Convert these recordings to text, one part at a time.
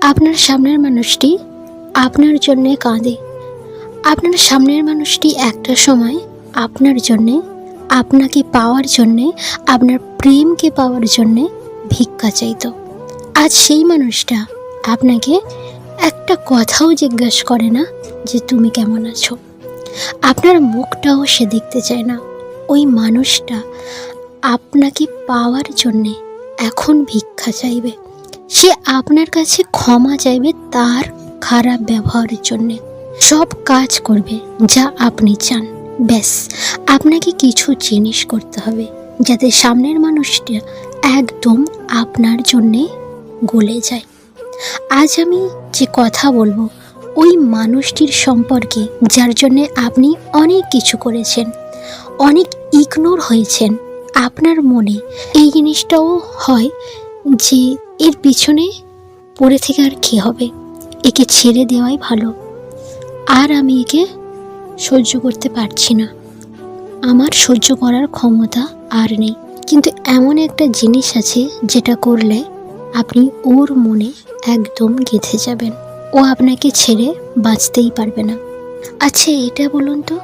আপনার সামনের মানুষটি আপনার জন্যে কাঁদে। আপনার সামনের মানুষটি একটা সময় আপনার জন্যে, আপনাকে পাওয়ার জন্যে, আপনার প্রেমকে পাওয়ার জন্যে ভিক্ষা চাইত। আজ সেই মানুষটা আপনাকে একটা কথাও জিজ্ঞাসা করে না যে তুমি কেমন আছো। আপনার মুখটাও সে দেখতে চায় না। ওই মানুষটা আপনাকে পাওয়ার জন্যে এখন ভিক্ষা চাইবে। সে আপনার কাছে ক্ষমা চাইবে তার খারাপ ব্যবহারের জন্যে। সব কাজ করবে যা আপনি চান। ব্যাস, আপনাকে কিছু জিনিস করতে হবে যাতে সামনের মানুষটা একদম আপনার জন্যে গলে যায়। আজ আমি যে কথা বলব, ওই মানুষটির সম্পর্কে, যার জন্যে আপনি অনেক কিছু করেছেন, অনেক ইগনোর হয়েছেন, আপনার মনে এই জিনিসটাও হয় যে এর পিছনে পড়ে থেকে আর কী হবে? একে ছেড়ে দেওয়াই ভালো। আর আমি একে সহ্য করতে পারছি না। আমার সহ্য করার ক্ষমতা আর নেই। কিন্তু এমন একটা জিনিস আছে যেটা করলে আপনি ওর মনে একদম গেঁথে যাবেন। ও আপনাকে ছেড়ে বাঁচতেই পারবে না। আচ্ছা এটা বলুন তো,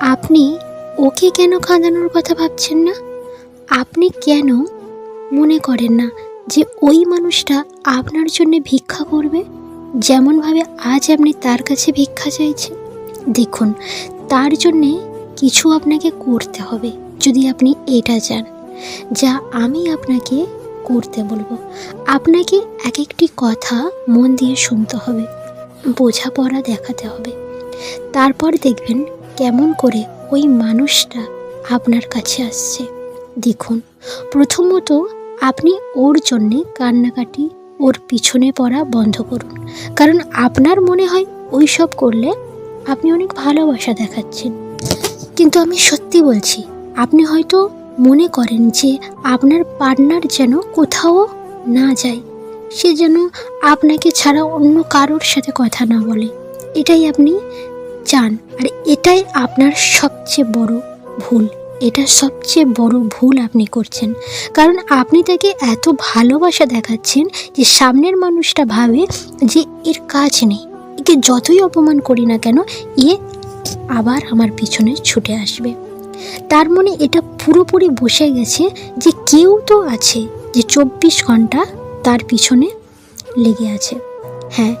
আপনি ওকে কেন কাঁদানোর কথা ভাবছেন না? আপনি কেন মনে করেন না যে ওই মানুষটা আপনার জন্য ভিক্ষা করবে? যেমনভাবে আজ আপনি তার কাছে ভিক্ষা চাইছেন। দেখুন, তার জন্যে কিছু আপনাকে করতে হবে যদি আপনি এটা চান। যা আমি আপনাকে করতে বলব। আপনাকে এক একটি কথা মন দিয়ে শুনতে হবে, বোঝাপড়া দেখাতে হবে। তারপর দেখবেন কেমন করে ওই মানুষটা আপনার কাছে আসছে। দেখুন, প্রথমত আপনি ওর জন্যে কান্নাকাটি ওর পিছনে পড়া বন্ধ করুন। কারণ আপনার মনে হয় ওই সব করলে আপনি অনেক ভালোবাসা দেখাচ্ছেন। কিন্তু আমি সত্যি বলছি, আপনি হয়তো মনে করেন যে আপনার পার্টনার যেন কোথাও না যায়। সে যেন আপনাকে ছাড়া অন্য কারোর সাথে কথা না বলে। এটাই আপনি চান, আর এটাই আপনার সবচেয়ে বড় ভুল। এটা সবচেয়ে বড় ভুল আপনি করছেন। কারণ আপনি তাকে এত ভালোবাসা দেখাচ্ছেন যে সামনের মানুষটা ভাবে যে এর কাজ নেই। একে যতই অপমান করি না কেন, এ আবার আমার পিছনে ছুটে আসবে। তার মনে এটা পুরোপুরি বসে গেছে যে কেউ তো আছে যে চব্বিশ ঘণ্টা তার পিছনে লেগে আছে। হ্যাঁ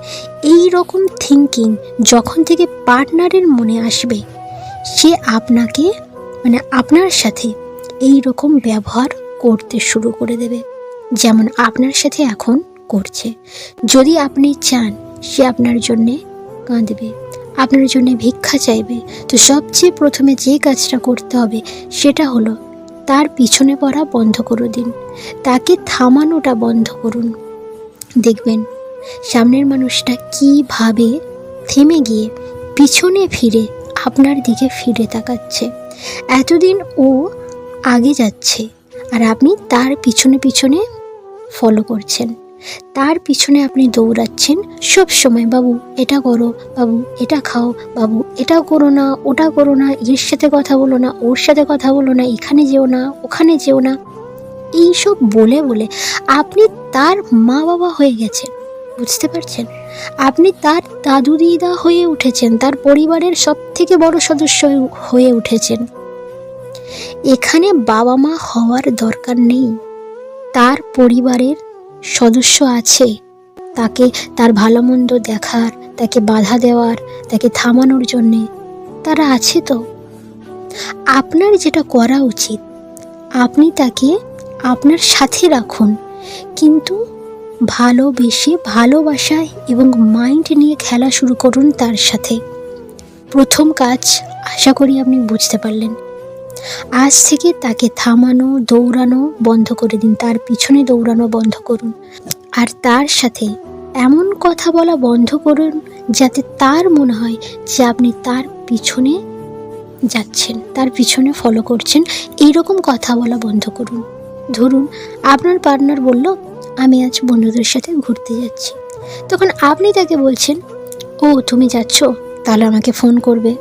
এই রকম থিঙ্কিং যখন থেকে পার্টনারের মনে আসবে, সে আপনাকে আপনার সাথে এই রকম ব্যবহার করতে শুরু করে দেবে, যেমন আপনার সাথে এখন করছে। যদি আপনি চান সে আপনার জন্যে কাঁদবে, আপনার জন্য ভিক্ষা চাইবে, তো সবচেয়ে প্রথমে যে কাজটা করতে হবে সেটা হলো তার পিছনে পড়া বন্ধ করে দিন। তাকে থামানোটা বন্ধ করুন। দেখবেন সামনের মানুষটা কীভাবে থেমে গিয়ে পিছনে ফিরে আপনার দিকে ফিরে তাকাচ্ছে। এতদিন ও আগে যাচ্ছে আর আপনি তার পিছনে পিছনে ফলো করছেন। তার পিছনে আপনি দৌড়াচ্ছেন, সব সময়, বাবু, এটা করো, বাবু, এটা খাও, বাবু এটা করো না, ওটা করো না, এর সাথে কথা বলো না, ওর সাথে কথা বলো না, এখানে যেও না, ওখানে যেও না। এইসব বলে বলে আপনি তার মা বাবা হয়ে গেছেন। বুঝতে পারছেন? আপনি তার দাদু দিদা হয়ে উঠেছেন, তার পরিবারের সব থেকে বড় সদস্য হয়ে উঠেছেন। এখানে বাবা মা হওয়ার দরকার নেই। তার পরিবারের সদস্য আছে। তাকে তার ভালো মন্দ দেখার, তাকে বাধা দেওয়ার, তাকে থামানোর জন্যে তারা আছে তো। আপনার যেটা করা উচিত, আপনি তাকে আপনার সাথে রাখুন। কিন্তু ভালোবেসে ভালোবাসায় এবং মাইন্ড নিয়ে খেলা শুরু করুন তার সাথে। প্রথম কাজ, আশা করি আপনি বুঝতে পারলেন। আজ থেকে তাকে থামানো, দৌড়ানো বন্ধ করে দিন, তার পিছনে দৌড়ানো বন্ধ করুন। আর তার সাথে এমন কথা বলা বন্ধ করুন যাতে তার মনে হয় যে আপনি তার পিছনে যাচ্ছেন, তার পিছনে ফলো করছেন। এই রকম কথা বলা বন্ধ করুন। ধরুন, আপনার পার্টনার বলল আমি আজ বন্ধুদের সাথে ঘুরতে যাচ্ছি। তখন আপনি তাকে বলছেন, ও, তুমি যাচ্ছ? তাহলে আমাকে ফোন করবে।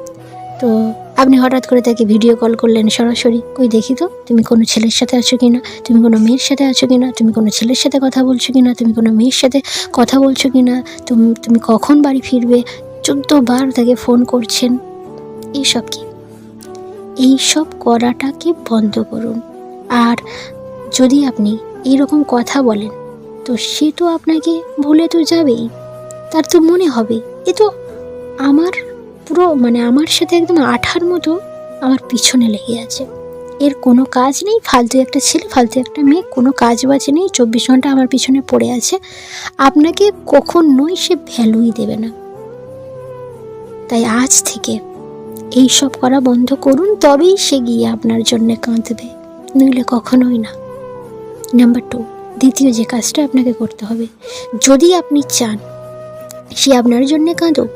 তো আপনি হঠাৎ করে তাকে ভিডিও কল করলেন সরাসরি। কই, দেখি তো, তুমি কোনো ছেলের সাথে আছো কি না তুমি কোনো মেয়ের সাথে আছো কি না তুমি কোনো ছেলের সাথে কথা বলছো কি না তুমি কোনো মেয়ের সাথে কথা বলছো কি না তুমি তুমি কখন বাড়ি ফিরবে? চোদ্দ বার তাকে ফোন করছেন। এইসব কি? এইসব করাটাকে বন্ধ করুন। আর যদি আপনি এইরকম কথা বলেন। তো সে তো আপনাকে ভুলে তো যাবেই। তার তো মনে হবে। এ তো আমার পুরো মানে আমার সাথে একদম আঠার মতো আমার পিছনে লেগে আছে। এর কোনো কাজ নেই, ফালতু একটা ছেলে, ফালতু একটা মেয়ে, কোনো কাজ বাজ নেই, চব্বিশ ঘণ্টা আমার পিছনে পড়ে আছে। আপনাকে কখনোই সে ভ্যালুই দেবে না। তাই আজ থেকে এই সব করা বন্ধ করুন, তবেই সে গিয়ে আপনার জন্যে কাঁদবে। নইলে কখনোই না। নাম্বার টু দ্বিতীয় যে কাজটা আপনাকে করতে হবে, যদি আপনি চান সে আপনার জন্যে কাঁদুক,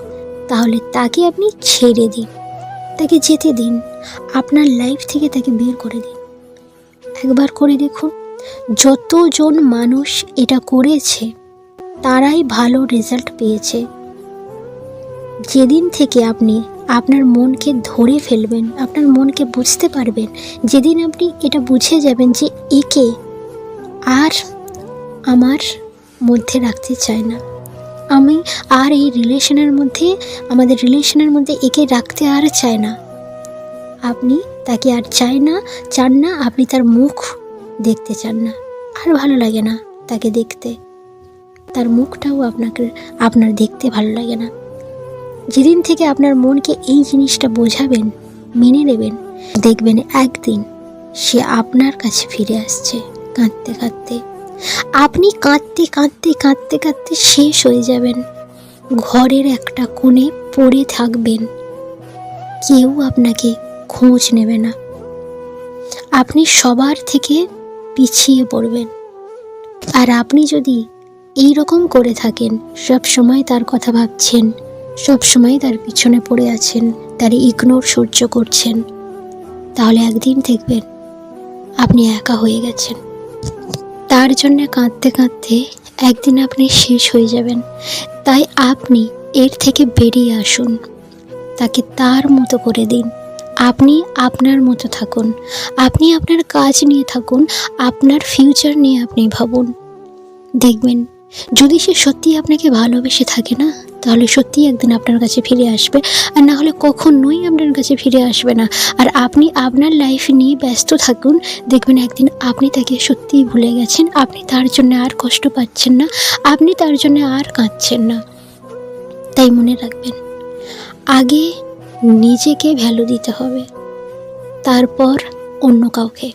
তাহলে তাকে আপনি ছেড়ে দিন। তাকে যেতে দিন। আপনার লাইফ থেকে তাকে বের করে দিন। একবার করে দেখুন, যতজন মানুষ এটা করেছে, তারাই ভালো রেজাল্ট পেয়েছে। যেদিন থেকে আপনি আপনার মনকে ধরে ফেলবেন, আপনার মনকে বুঝতে পারবেন, যেদিন আপনি এটা বুঝে যাবেন যে একে আর আমার মধ্যে রাখতে চায় না। আমি আর এই রিলেশনের মধ্যে, আমাদের রিলেশনের মধ্যে একে রাখতে আর চায় না। আপনি তাকে আর চায় না, চান না, আপনি তার মুখ দেখতে চান না। আর ভালো লাগে না তাকে দেখতে। তার মুখটাও আপনাকে, আপনার দেখতে ভালো লাগে না। যেদিন থেকে আপনার মনকে এই জিনিসটা বোঝাবেন, মেনে নেবেন, দেখবেন একদিন সে আপনার কাছে ফিরে আসছে। কাঁদতে কাঁদতে, আপনি কাঁদতে কাঁদতে কাঁদতে কাঁদতে শেষ হয়ে যাবেন। ঘরের একটা কোণে পড়ে থাকবেন। কেউ আপনাকে খোঁজ নেবে না। আপনি সবার থেকে পিছিয়ে পড়বেন। আর আপনি যদি এই রকম করে থাকেন, সব সময় তার কথা ভাবছেন, সব সময় তার পিছনে পড়ে আছেন, তার ইগনোর সহ্য করছেন, তাহলে একদিন দেখবেন আপনি একা হয়ে গেছেন। তার জন্য কাঁদতে কাঁদতে একদিন আপনি শেষ হয়ে যাবেন। তাই আপনি এর থেকে বেরিয়ে আসুন। তাকে তার মতো করে দিন। আপনি আপনার মতো থাকুন। আপনি আপনার কাজ নিয়ে থাকুন। আপনার ফিউচার নিয়ে আপনি ভাবুন। দেখবেন, যদি সে সত্যি আপনাকে ভালোবেসে থাকে না তাহলে সত্যি একদিন আপনার কাছে ফিরে আসবে। আর না হলে কখনোই আপনার কাছে ফিরে আসবে না। আর আপনি আপনার লাইফ নিয়ে ব্যস্ত থাকুন। দেখবেন একদিন আপনি তাকে সত্যিই ভুলে গেছেন। আপনি তার জন্য আর কষ্ট পাচ্ছেন না। আপনি তার জন্য আর কাঁদছেন না। তাই মনে রাখবেন, আগে নিজেকে ভ্যালু দিতে হবে। তারপর অন্য কাউকে।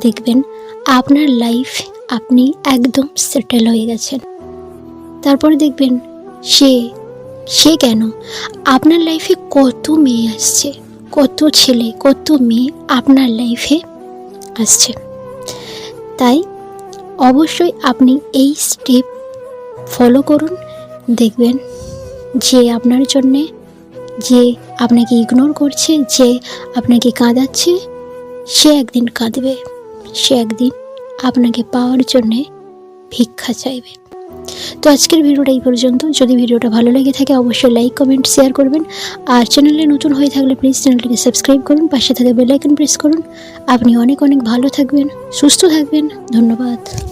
দেখবেন আপনার লাইফ আপনি একদম সেটেল হয়ে গেছেন। তারপরে দেখবেন সে সে কেন? আপনার লাইফে কত মেয়ে আসছে? কত ছেলে, কত মেয়ে আপনার লাইফে আসছে? তাই অবশ্যই আপনি এই স্টেপ ফলো করুন, দেখবেন যে আপনার জন্যে, যে আপনাকে ইগনোর করছে, যে আপনাকে কাঁদাচ্ছে, সে একদিন কাঁদবে, সে একদিন আপনাকে পাওয়ার জন্যে ভিক্ষা চাইবে। তো আজকের ভিডিওটা এই পর্যন্ত। যদি ভিডিওটা ভালো লেগে থাকে, অবশ্যই লাইক কমেন্ট শেয়ার করবেন। আর চ্যানেলে নতুন হয়ে থাকলে প্লিজ চ্যানেলটিকে সাবস্ক্রাইব করুন, পাশে থাকা বেলাইকন প্রেস করুন। আপনি অনেক অনেক ভালো থাকবেন, সুস্থ থাকবেন। ধন্যবাদ।